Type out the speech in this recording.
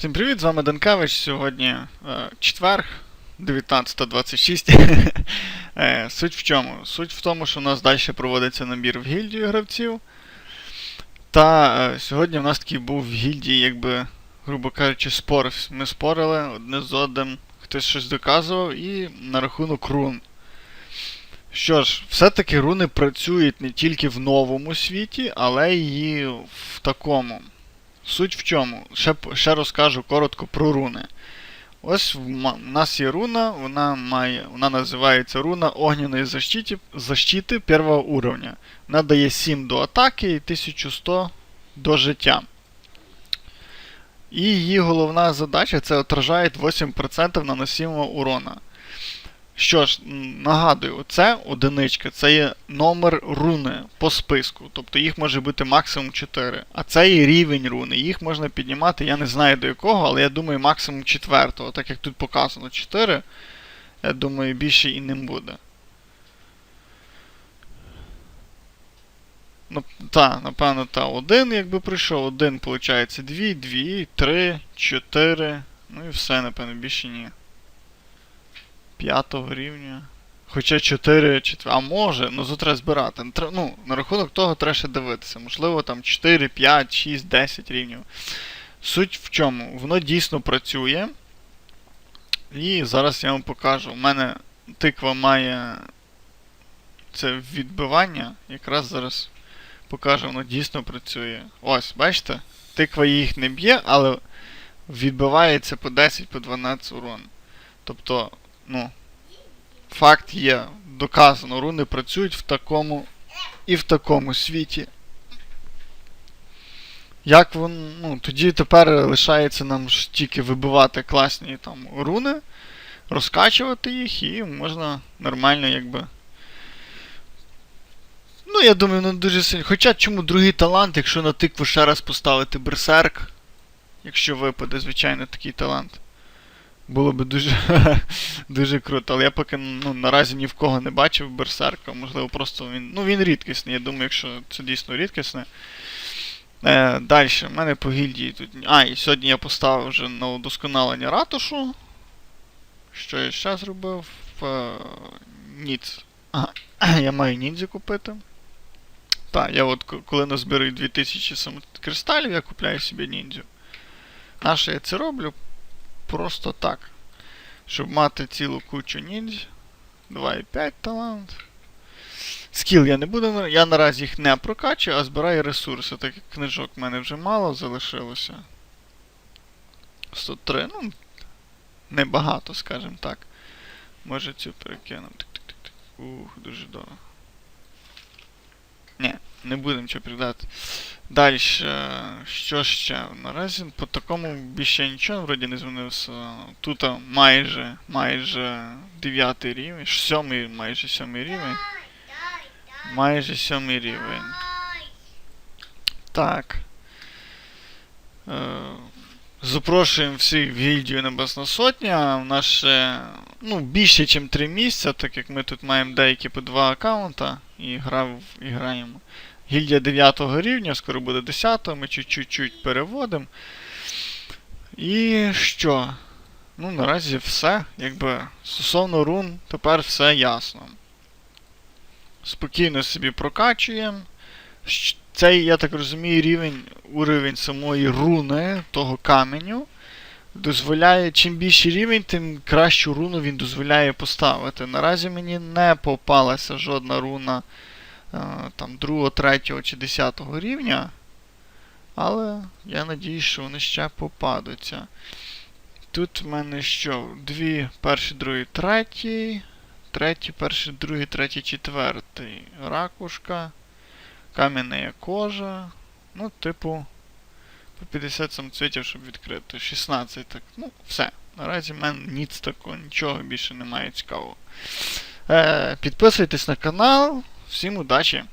Всім привіт, з вами Данкевич. Сьогодні е, четверг, 19.26. е, суть в чому? Суть в тому, що у нас далі проводиться набір в гільдію гравців. Та е, сьогодні в нас такий був в гільдії, якби, грубо кажучи, спор. Ми спорили одне з одним, хтось щось доказував, і на рахунок рун. Що ж, все-таки руни працюють не тільки в новому світі, але й в такому. Суть в чому? Ще, ще розкажу коротко про руни. Ось в нас є руна, вона має, вона називається руна огняної защиті, защити первого уровня. Вона дає 7 до атаки і 1100 до життя. І її головна задача це отражає 8% наносимого урона. Що ж, нагадую, це одиничка, це є номер руни по списку. Тобто їх може бути максимум 4. А це є рівень руни. Їх можна піднімати, я не знаю до якого, але я думаю, максимум 4. Так як тут показано 4, я думаю, більше і не буде. Ну, та, напевно, та, один, якби прийшов, один, виходить, 2, 2, 3, 4. Ну і все, напевно, більше ні. П'ятого рівня. Хоча 4, 4. А може, ну тут треба збирати. Ну, на рахунок того треба ще дивитися. Можливо, там 4, 5, 6, 10 рівнів. Суть в чому? Воно дійсно працює. І зараз я вам покажу. У мене тиква має це відбивання. Якраз зараз покажу, воно дійсно працює. Ось, бачите? Тиква їх не б'є, але відбивається по 10, по 12 урон. Тобто, ну, факт є, доказано, руни працюють в такому і в такому світі. Як вон, ну, тоді тепер лишається нам ж тільки вибивати класні там руни, розкачувати їх і можна нормально якби. Ну, я думаю, ну дуже сильно. Хоча чому другий талант, якщо на тикву ще раз поставити берсерк, якщо випаде, звичайно, такий талант. Було би дуже, дуже круто. Але я поки ну, наразі ні в кого не бачив берсерка. Можливо, просто він. Ну, він рідкісний. Я думаю, якщо це дійсно рідкісне. Е, Далі, в мене по гільдії тут. А, і сьогодні я поставив вже на удосконалення ратушу. Що я ще зробив? Е, Ніц. Ага, я маю ніндзю купити. Так, я от коли назбираю 2000 кристалів, я купляю собі ніндзю. Наше я це роблю? Просто так. Щоб мати цілу кучу ніндзь. 2,5 талант. Скіл я не буду, я наразі їх не прокачую, а збираю ресурси, так як книжок в мене вже мало залишилося. 103, ну, небагато, скажімо так. Може цю перекинемо. Ух, дуже добре. Ні, не будемо чого придати. Далі, що ще? Наразі по такому більше нічого вроді не змінився. Тут майже, майже 9 рівень, 7 майже 7 рівень. Майже 7 рівень. Так. Запрошуємо всіх в гільдію Небесна Сотня. У нас ще ну, більше, ніж 3 місяця, так як ми тут маємо деякі по 2 аккаунта і, грав, і граємо. Гільдія 9 рівня, скоро буде 10, ми чуть-чуть переводимо. І що? Ну, наразі все. Якби стосовно рун, тепер все ясно. Спокійно собі прокачуємо. Цей, я так розумію, рівень, уровень самої руни, того каменю, дозволяє, чим більший рівень, тим кращу руну він дозволяє поставити. Наразі мені не попалася жодна руна е, там 2, 3 чи 10 рівня. Але я надіюсь, що вони ще попадуться. Тут в мене що? Дві, перший, другий, третій. Третій, перший, другий, третій, четвертий. Ракушка. Кам'яна кожа. Ну, типу. По 50 самцвітів, щоб відкрити. 16, так. Ну, все. Наразі в мене ніц такого, нічого більше немає цікавого. Е, підписуйтесь на канал. Всім удачі!